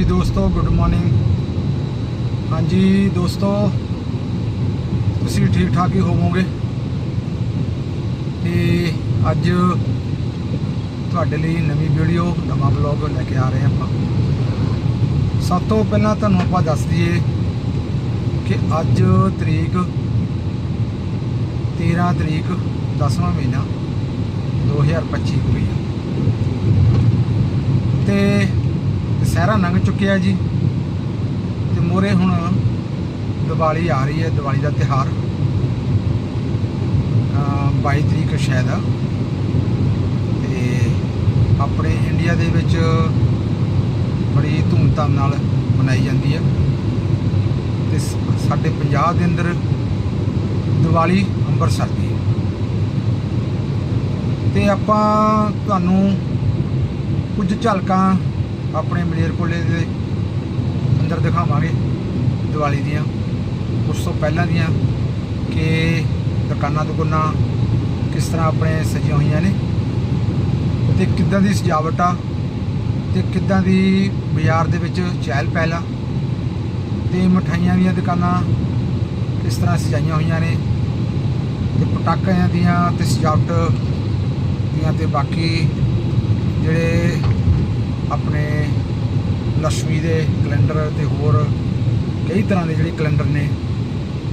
ਹਾਂਜੀ ਦੋਸਤੋ good morning ਹਾਂਜੀ ਦੋਸਤੋ, ਤੁਸੀਂ ਠੀਕ ਠਾਕ ਹੀ ਹੋਵੋਗੇ? ਤੇ ਅੱਜ ਤੁਹਾਡੇ ਲਈ ਨਵੀਂ ਵੀਡੀਓ, ਨਵਾਂ ਬਲੌਗ ਲੈ ਕੇ ਆ ਰਹੇ ਹਾਂ ਆਪਾਂ। ਸਭ ਤੋਂ ਪਹਿਲਾਂ ਤੁਹਾਨੂੰ ਆਪਾਂ ਦੱਸ ਦਈਏ ਕਿ ਅੱਜ ਤਰੀਕ 13 ਤਰੀਕ 10ਵਾਂ ਮਹੀਨਾ 2025 ਹੋਈ ਹੈ ਤੇ ਸਹਿਰਾ ਲੰਘ ਚੁੱਕਿਆ ਜੀ। ਤੇ ਮੋਰੇ ਹੁਣ ਦੀਵਾਲੀ ਆ ਰਹੀ ਹੈ, ਦੀਵਾਲੀ ਦਾ ਤਿਹਾਰ 22 ਤਰੀਕ ਸ਼ਾਇਦ ਆ। ਤੇ ਆਪਣੇ ਇੰਡੀਆ ਦੇ ਵਿੱਚ ਬੜੀ ਧੂਮਧਾਮ ਨਾਲ ਮਨਾਈ ਜਾਂਦੀ ਹੈ। ਤੇ ਸਾਡੇ ਪੰਜਾਬ ਦੇ ਅੰਦਰ ਦੀਵਾਲੀ ਅੰਮ੍ਰਿਤਸਰ ਦੀ ਹੈ। ਤੇ ਆਪਾਂ ਤੁਹਾਨੂੰ ਕੁਝ ਝਲਕਾਂ ਆਪਣੇ ਮਲੇਰਕੋਟਲੇ ਦੇ ਅੰਦਰ ਦਿਖਾਵਾਂਗੇ ਦੀਵਾਲੀ ਦੀਆਂ। ਉਸ ਤੋਂ ਪਹਿਲਾਂ ਦੀਆਂ ਕਿ ਦੁਕਾਨਾਂ ਦੁਕਾਨਾਂ ਕਿਸ ਤਰ੍ਹਾਂ ਆਪਣੇ ਸਜੀਆਂ ਹੋਈਆਂ ਨੇ ਤੇ ਕਿੱਦਾਂ ਦੀ ਸਜਾਵਟ ਆ ਤੇ ਕਿੱਦਾਂ ਦੀ ਬਾਜ਼ਾਰ ਦੇ ਵਿੱਚ ਚਹਿਲ ਪਹਿਲ ਆ ਤੇ ਮਠਾਈਆਂ ਦੀਆਂ ਦੁਕਾਨਾਂ ਕਿਸ ਤਰ੍ਹਾਂ ਸਜਾਈਆਂ ਹੋਈਆਂ ਨੇ ਤੇ ਪਟਾਕਿਆਂ ਦੀਆਂ ਤੇ ਸਜਾਵਟ ਦੀਆਂ ਤੇ ਬਾਕੀ ਜਿਹੜੇ ਆਪਣੇ ਲక్ష్ਮੀ ਦੇ ਕੈਲੰਡਰ ਤੇ ਹੋਰ ਕਈ ਤਰ੍ਹਾਂ ਦੇ ਜਿਹੜੇ ਕੈਲੰਡਰ ਨੇ,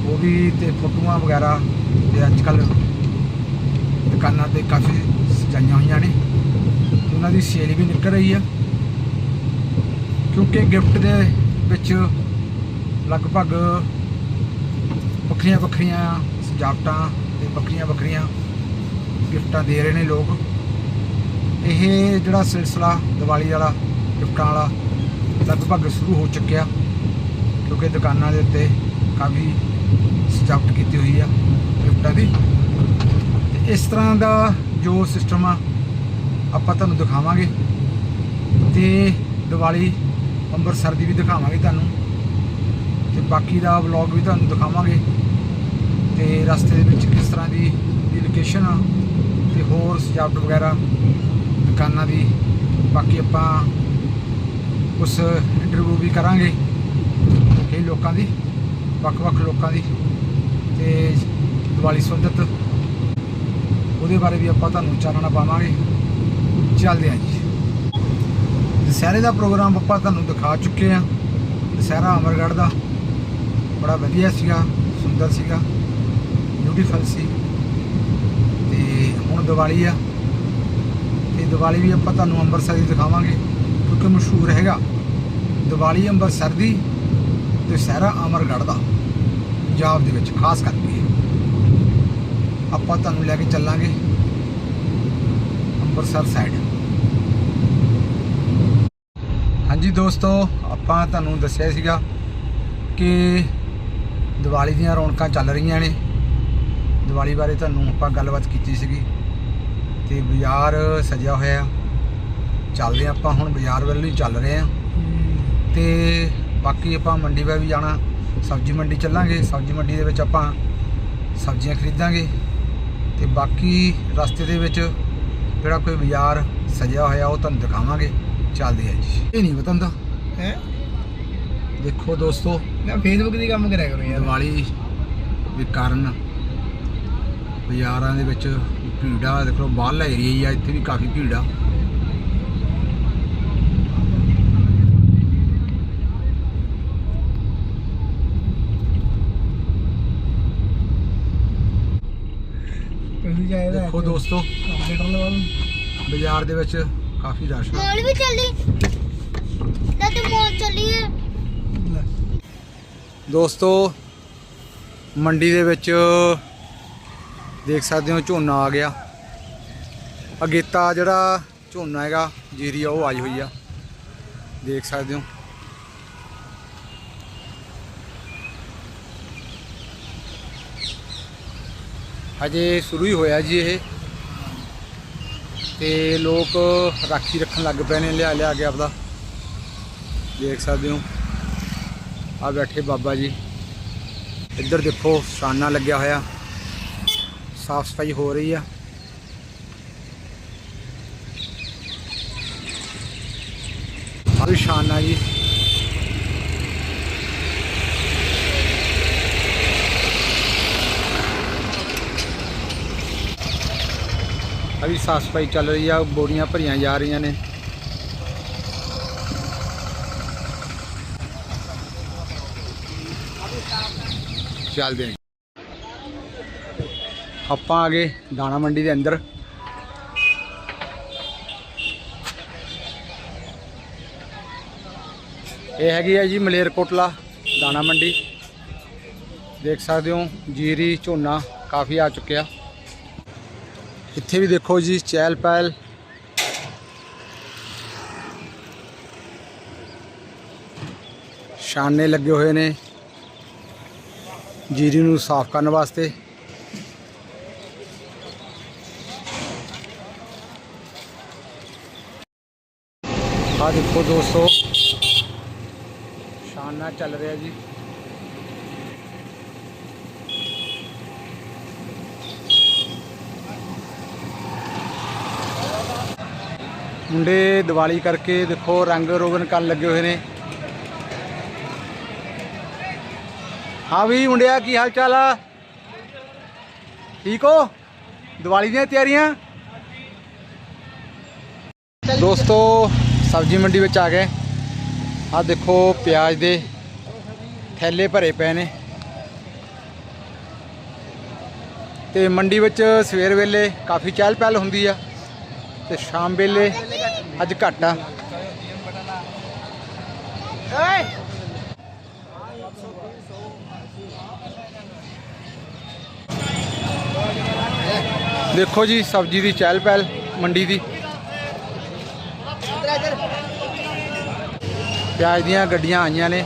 ਉਹ ਵੀ ਤੇ ਫੋਟੋਆਂ ਵਗੈਰਾ ਤੇ ਅੱਜ ਕੱਲ ਦੁਕਾਨਾਂ ਤੇ ਕਾਫੀ ਸਜਾਈਆਂ ਹੋਈਆਂ ਨੇ। ਤੇ ਉਹਨਾਂ ਦੀ ਸੇਲ ਵੀ ਨਿਕਲ ਰਹੀ ਆ। ਕਿਉਂਕਿ ਗਿਫਟ ਦੇ ਵਿੱਚ ਲਗਭਗ ਵੱਖਰੀਆਂ ਵੱਖਰੀਆਂ ਸਜਾਵਟਾਂ ਤੇ ਵੱਖਰੀਆਂ ਵੱਖਰੀਆਂ ਗਿਫਟਾਂ ਦੇ ਰਹੇ ਨੇ ਲੋਕ। ਇਹ ਜਿਹੜਾ ਸਿਲਸਿਲਾ ਦੀਵਾਲੀ ਵਾਲਾ, ਗਿਫਟਾਂ ਵਾਲਾ ਲਗਭਗ ਸ਼ੁਰੂ ਹੋ ਚੁੱਕਿਆ, ਕਿਉਂਕਿ ਦੁਕਾਨਾਂ ਦੇ ਉੱਤੇ ਕਾਫੀ ਸਜਾਵਟ ਕੀਤੀ ਹੋਈ ਆ ਗਿਫਟਾਂ ਦੀ। ਤੇ ਇਸ ਤਰ੍ਹਾਂ ਦਾ ਜੋ ਸਿਸਟਮ ਆ, ਆਪਾਂ ਤੁਹਾਨੂੰ ਦਿਖਾਵਾਂਗੇ। ਤੇ ਦੀਵਾਲੀ ਅੰਮ੍ਰਿਤਸਰ ਦੀ ਵੀ ਦਿਖਾਵਾਂਗੇ ਤੁਹਾਨੂੰ। ਤੇ ਬਾਕੀ ਦਾ ਵਲੌਗ ਵੀ ਤੁਹਾਨੂੰ ਦਿਖਾਵਾਂਗੇ। ਤੇ ਰਸਤੇ ਦੇ ਵਿੱਚ ਕਿਸ ਤਰ੍ਹਾਂ ਦੀ ਲੋਕੇਸ਼ਨ ਆ, ਤੇ ਹੋਰ ਸਜਾਵਟ ਵਗੈਰਾ ਦੁਕਾਨਾਂ ਦੀ ਬਾਕੀ ਆਪਾਂ ਉਸ ਇੰਟਰਵਿਊ ਵੀ ਕਰਾਂਗੇ ਕਈ ਲੋਕਾਂ ਦੀ ਵੱਖ-ਵੱਖ ਲੋਕਾਂ ਦੀ ਤੇ ਦੀਵਾਲੀ ਸੰਬੰਧਿਤ। ਉਹਦੇ ਬਾਰੇ ਵੀ ਆਪਾਂ ਤੁਹਾਨੂੰ ਚਾਨਣਾ ਪਾਵਾਂਗੇ। ਚੱਲਦੇ ਹਾਂ ਜੀ। ਦੁਸਹਿਰੇ ਦਾ ਪ੍ਰੋਗਰਾਮ ਆਪਾਂ ਤੁਹਾਨੂੰ ਦਿਖਾ ਚੁੱਕੇ ਆ ਦੁਸਹਿਰਾ ਅਮਰਗੜ੍ਹ ਦਾ ਬੜਾ ਵਧੀਆ ਸੀਗਾ, ਸੁੰਦਰ ਸੀਗਾ ਬਿਊਟੀਫੁਲ ਸੀ। ਤੇ ਹੁਣ ਦੀਵਾਲੀ ਆ। ਤੇ ਦੀਵਾਲੀ ਵੀ ਆਪਾਂ ਤੁਹਾਨੂੰ ਅੰਮ੍ਰਿਤਸਰ ਦੀ ਦਿਖਾਵਾਂਗੇ, ਕਿਉਂਕਿ ਮਸ਼ਹੂਰ ਹੈਗਾ। ਦੀਵਾਲੀ ਅੰਮ੍ਰਿਤਸਰ ਦੀ ਤੇ ਸ਼ਹਿਰਾ ਅਮਰਗੜ੍ਹ ਦਾ, ਪੰਜਾਬ ਦੇ ਵਿੱਚ, ਖਾਸ ਕਰਕੇ। ਆਪਾਂ ਤੁਹਾਨੂੰ ਲੈ ਕੇ ਚੱਲਾਂਗੇ ਅੰਮ੍ਰਿਤਸਰ ਸਾਈਡ ਹਾਂਜੀ ਦੋਸਤੋ, ਆਪਾਂ ਤੁਹਾਨੂੰ ਦੱਸਿਆ ਸੀਗਾ ਕਿ ਦੀਵਾਲੀ ਦੀਆਂ ਰੌਣਕਾਂ ਚੱਲ ਰਹੀਆਂ ਨੇ। ਦੀਵਾਲੀ ਬਾਰੇ ਤੁਹਾਨੂੰ ਆਪਾਂ ਗੱਲਬਾਤ ਕੀਤੀ ਸੀਗੀ। ਤੇ ਬਾਜ਼ਾਰ ਸਜਿਆ ਹੋਇਆ। ਚੱਲਦੇ ਆਪਾਂ ਹੁਣ ਬਾਜ਼ਾਰ ਵੱਲ ਹੀ ਚੱਲ ਰਹੇ ਆ ਤੇ ਬਾਕੀ ਆਪਾਂ ਮੰਡੀ ਵੱਲ ਵੀ ਜਾਣਾ। ਸਬਜ਼ੀ ਮੰਡੀ ਚੱਲਾਂਗੇ। ਸਬਜ਼ੀ ਮੰਡੀ ਦੇ ਵਿੱਚ ਆਪਾਂ ਸਬਜ਼ੀਆਂ ਖਰੀਦਾਂਗੇ। ਤੇ ਬਾਕੀ ਰਸਤੇ ਦੇ ਵਿੱਚ ਜਿਹੜਾ ਕੋਈ ਬਾਜ਼ਾਰ ਸਜਿਆ ਹੋਇਆ ਉਹ ਤੁਹਾਨੂੰ ਦਿਖਾਵਾਂਗੇ। ਚੱਲਦੇ ਆ ਜੀ। ਇਹ ਨਹੀਂ ਪਤਾ ਹੁੰਦਾ ਹੈ? ਦੇਖੋ ਦੋਸਤੋ। ਮੈਂ ਫੇਸਬੁੱਕ ਦੀ ਕੰਮ ਕਰਿਆ ਕਰੂੰ ਯਾਰ। ਦੀਵਾਲੀ ਦੇ ਕਾਰਨ ਬਾਜ਼ਾਰਾਂ ਦੇ ਵਿੱਚ ਭੀੜ ਦੇਖੋ ਬਾਹਰਲਾ ਏਰੀਆ ਹੀ ਆ ਇੱਥੇ ਵੀ ਕਾਫੀ ਭੀੜ ਦੇਖੋ ਦੋਸਤੋ ਬਾਜ਼ਾਰ ਦੇ ਵਿੱਚ ਕਾਫੀ ਰਸ਼ ਆ। ਮੋਲ ਵੀ ਚੱਲੀ। ਦਾਦੀ ਮੋਲ ਚੱਲੀਏ ਲੈ, ਦੋਸਤੋ ਮੰਡੀ ਦੇ ਵਿੱਚ ਦੇਖ ਸਕਦੇ ਹੋ ਝੋਨਾ ਆ ਗਿਆ। ਅਗੇਤਾ ਜਿਹੜਾ ਝੋਨਾ ਹੈਗਾ, ਜੀਰੀ ਆ, ਉਹ ਆਈ ਹੋਈ ਆ। ਦੇਖ ਸਕਦੇ ਹੋ। ਹਜੇ ਸ਼ੁਰੂ ਹੀ ਹੋਇਆ ਜੀ ਇਹ। ਤੇ ਲੋਕ ਰਾਖੀ ਰੱਖਣ ਲੱਗ ਪਏ ਨੇ, ਲਿਆ ਲਿਆ ਕੇ ਆਪਦਾ। ਦੇਖ ਸਕਦੇ ਹੋ। ਆ ਬੈਠੇ ਬਾਬਾ ਜੀ। ਇੱਧਰ ਦੇਖੋ, ਸ਼ਾਨਾ ਲੱਗਿਆ ਹੋਇਆ। ਸਾਫ਼ ਸਫ਼ਾਈ ਹੋ ਰਹੀ ਆ। ਆਹ ਸ਼ਾਨ ਆ ਜੀ। ਅਭੀ ਸਾਫ਼ ਸਫ਼ਾਈ ਚੱਲ ਰਹੀ ਆ, ਬੋਰੀਆਂ ਭਰੀਆਂ ਜਾ ਰਹੀਆਂ ਨੇ। ਚੱਲਦੇ ਨੇ ਆਪਾਂ ਆ ਗਏ ਦਾਣਾ ਮੰਡੀ ਦੇ ਅੰਦਰ। ਇਹ ਹੈਗੀ ਹੈ ਜੀ ਮਲੇਰਕੋਟਲਾ ਦਾਣਾ ਮੰਡੀ। ਦੇਖ ਸਕਦੇ ਹੋ, ਜੀਰੀ, ਝੋਨਾ ਕਾਫੀ ਆ ਚੁੱਕਿਆ। ਇੱਥੇ ਵੀ ਦੇਖੋ ਜੀ, ਚਹਿਲ ਪਹਿਲ। ਸ਼ਾਨੇ ਲੱਗੇ ਹੋਏ ਨੇ। ਜੀਰੀ ਨੂੰ ਸਾਫ਼ ਕਰਨ ਵਾਸਤੇ। ਆ ਦੇਖੋ ਦੋਸਤੋ। ਸ਼ਾਨਾ ਚੱਲ ਰਿਹਾ ਜੀ। ਮੁੰਡੇ ਦੀਵਾਲੀ ਕਰਕੇ ਦੇਖੋ ਰੰਗ ਰੋਗਨ ਕਰਨ ਲੱਗੇ ਹੋਏ ਨੇ। ਹਾਂ ਵੀ ਮੁੰਡਿਆ, ਕੀ ਹਾਲ ਚਾਲ ਆ? ਠੀਕ ਹੋ? ਦੀਵਾਲੀ ਦੀਆਂ ਤਿਆਰੀਆਂ? ਦੋਸਤੋ ਸਬਜ਼ੀ ਮੰਡੀ ਵਿੱਚ ਆ ਗਏ। ਆ ਦੇਖੋ ਪਿਆਜ਼ ਦੇ ਥੈਲੇ ਭਰੇ ਪਏ ਨੇ। ਤੇ ਮੰਡੀ ਵਿੱਚ ਸਵੇਰ ਵੇਲੇ ਕਾਫੀ ਚਹਿਲ ਪਹਿਲ ਹੁੰਦੀ ਆ ਤੇ ਸ਼ਾਮ ਵੇਲੇ ਅੱਜ ਘੱਟ ਆ। ਦੇਖੋ ਜੀ ਸਬਜ਼ੀ ਦੀ ਚਹਿਲ ਪਹਿਲ ਮੰਡੀ ਦੀ। ਪਿਆਜ਼ ਦੀਆਂ ਗੱਡੀਆਂ ਆਈਆਂ ਨੇ।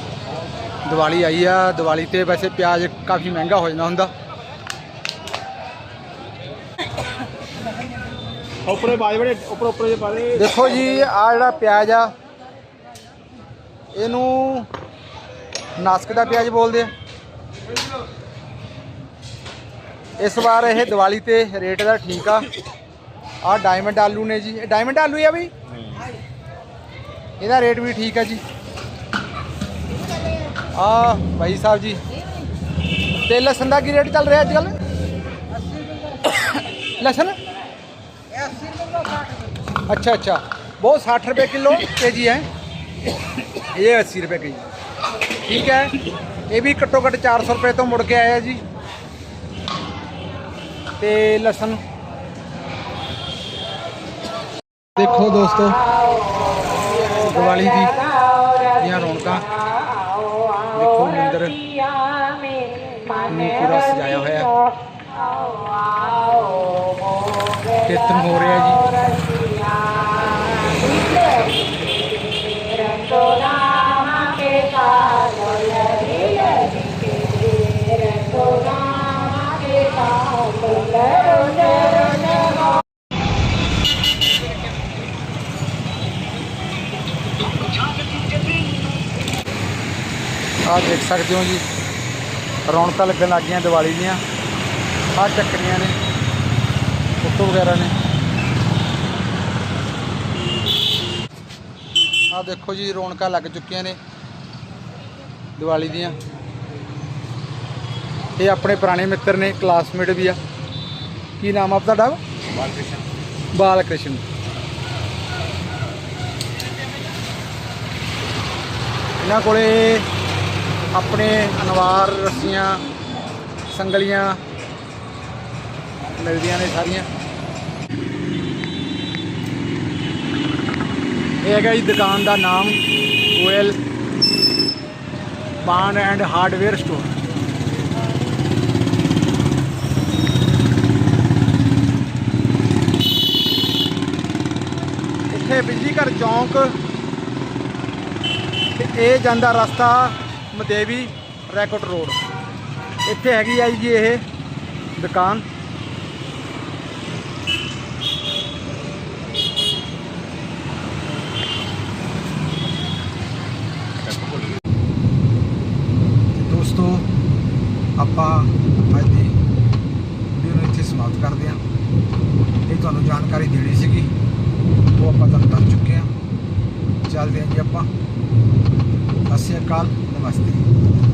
ਦੀਵਾਲੀ ਆਈ ਆ ਦੀਵਾਲੀ ਤੇ ਵੈਸੇ ਪਿਆਜ਼ ਕਾਫੀ ਮਹਿੰਗਾ ਹੋ ਜਾਂਦਾ ਹੁੰਦਾ। ਉੱਪਰੇ ਬਾਜ ਬੜੇ ਉੱਪਰ ਉੱਪਰ ਜੇ ਬਾਲੇ ਦੇਖੋ ਜੀ ਆ ਜਿਹੜਾ ਪਿਆਜ਼ ਆ ਇਹਨੂੰ ਨਾਸਕ ਦਾ ਪਿਆਜ਼ ਬੋਲਦੇ ਆ। ਇਸ ਵਾਰ ਇਹ ਦੀਵਾਲੀ ਤੇ ਰੇਟ ਦਾ ਠੀਕ ਆ। ਆ ਡਾਇਮੰਡ ਆਲੂ ਨੇ ਜੀ। ਇਹ ਡਾਇਮੰਡ ਆਲੂ ਹੀ ਆ ਬਈ? ਇਹਦਾ ਰੇਟ ਵੀ ਠੀਕ ਆ ਜੀ। ਆ ਭਾਈ ਸਾਹਿਬ ਜੀ ਤੇ ਲਸਣ ਦਾ ਕੀ ਰੇਟ ਚੱਲ ਰਿਹਾ ਅੱਜ ਕੱਲ ਲਸਣ अच्छा अच्छा वो साठ रुपये किलो के जी है ये अस्सी रुपये के जी ठीक है ये भी घट्टो घट चार सौ रुपये तो मुड़ के आया जी ਤੇ ਲਸਣ ਦੇਖੋ ਦੋਸਤੋ ਦੀਵਾਲੀ ਦੀ ਇਹ ਰੌਣਕਾਂ ਪੂਰਾ ਸਜਾਇਆ ਹੋਇਆ ਕੀਰਤਨ ਹੋ ਰਿਹਾ ਜੀ। ਆਹ ਦੇਖ ਸਕਦੇ ਹੋ ਜੀ। ਰੌਣਕਾਂ ਲੱਗਣ ਲੱਗ ਗਈਆਂ ਦੀਵਾਲੀ ਦੀਆਂ। ਆਹ ਚੱਕਰੀਆਂ ਨੇ ਫੋਟੋ ਵਗੈਰਾ ਨੇ। ਆਹ ਦੇਖੋ ਜੀ ਰੌਣਕਾਂ ਲੱਗ ਚੁੱਕੀਆਂ ਨੇ ਦੀਵਾਲੀ ਦੀਆਂ। ਇਹ ਆਪਣੇ ਪੁਰਾਣੇ ਮਿੱਤਰ ਨੇ ਕਲਾਸਮੇਟ ਵੀ ਆ। ਕੀ ਨਾਮ ਆ ਤੁਹਾਡਾ ਬਾਲ ਕ੍ਰਿਸ਼ਨ ਇਹਨਾਂ ਕੋਲੇ ਆਪਣੇ ਅਨਵਾਰ ਰੱਸੀਆਂ, ਸੰਗਲੀਆਂ ਮਿਲਦੀਆਂ ਨੇ ਸਾਰੀਆਂ। ਇਹ ਹੈਗਾ ਜੀ ਦੁਕਾਨ ਦਾ ਨਾਮ ਗੋਇਲ ਬਾਨ ਐਂਡ ਹਾਰਡਵੇਅਰ ਸਟੋਰ। ਇੱਥੇ ਬਿਜਲੀ ਘਰ ਚੌਂਕ, ਤੇ ਇਹ ਜਾਂਦਾ ਰਸਤਾ ਦੇਵੀ ਰੈਕੋਟ ਰੋਡ। ਇੱਥੇ ਹੈਗੀ ਆ ਜੀ ਇਹ ਦੁਕਾਨ। ਦੋਸਤੋ, ਆਪਾਂ ਅੱਜ ਦੀ ਵੀਡੀਓ ਨੂੰ ਇੱਥੇ ਸਮਾਪਤ ਕਰਦੇ ਹਾਂ। ਇਹ ਤੁਹਾਨੂੰ ਜਾਣਕਾਰੀ ਦੇਣੀ ਸੀਗੀ, ਉਹ ਆਪਾਂ ਤੁਹਾਨੂੰ ਦੱਸ ਚੁੱਕੇ ਹਾਂ। ਚੱਲਦੇ ਹਾਂ ਜੀ ਆਪਾਂ। ਸਤਿ ਸ਼੍ਰੀ ਅਕਾਲ। まして